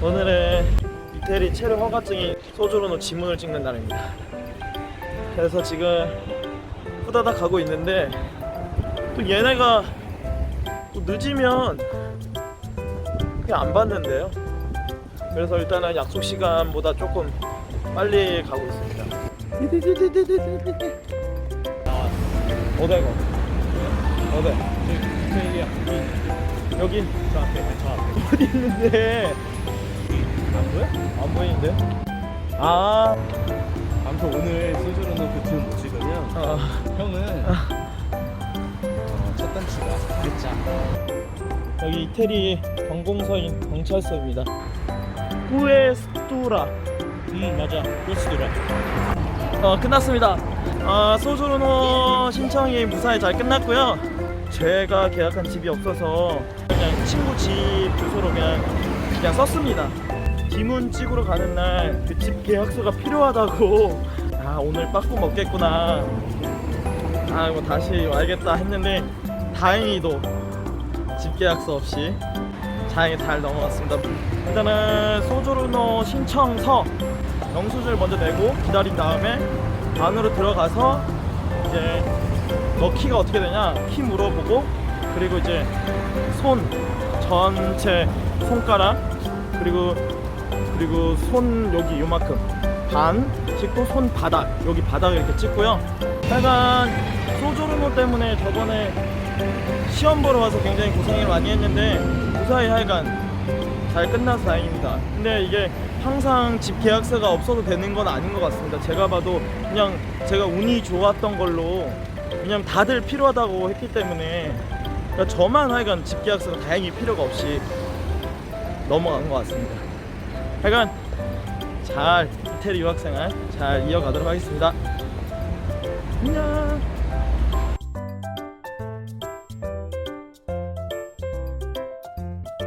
오늘은 이태리 체류 허가증이 소주로는 지문을 찍는 날입니다. 그래서 지금 후다닥 가고 있는데 또 얘네가 또 늦으면 그냥 안 받는데요. 그래서 일단은 약속 시간보다 조금 빨리 가고 있습니다. 어디? 여기야. 여기 저 앞에, 저 앞에. 어디 있는데? 보이는데? 아, 아무튼 오늘 소주로 놓고 등못 찍으면 어, 형은 어, 첫 단추가 끝자. 여기 이태리 관공서인 경찰서입니다. 꾸에스토라. 음 맞아. 그렇시더라. 어, 끝났습니다. 아, 소주르노 신청이 무사히 잘 끝났고요. 제가 계약한 집이 없어서 그냥 친구 집 주소로 그냥 그냥 썼습니다. 지문 찍으러 가는 날 그 집 계약서가 필요하다고. 아, 오늘 빠꾸 먹겠구나. 아, 이거 다시 와야겠다 했는데 다행히도 집 계약서 없이 다행히 잘 넘어갔습니다. 일단은 소주르노 신청서 영수증을 먼저 내고 기다린 다음에 안으로 들어가서 이제 너 키가 어떻게 되냐 키 물어보고 그리고 이제 손 전체 손가락 그리고 그리고 손 여기 요만큼 반 찍고 손 바닥 여기 바닥 이렇게 찍고요. 하여간 소조르노 때문에 저번에 시험 보러 와서 굉장히 고생을 많이 했는데 무사히 하여간 잘 끝나서 다행입니다. 근데 이게 항상 집 계약서가 없어도 되는 건 아닌 것 같습니다. 제가 봐도 그냥 제가 운이 좋았던 걸로 그냥 다들 필요하다고 했기 때문에 그러니까 저만 하여간 집 계약서가 다행히 필요가 없이 넘어간 것 같습니다. 하여간 잘 이태리 유학생활 잘 이어가도록 하겠습니다. 안녕.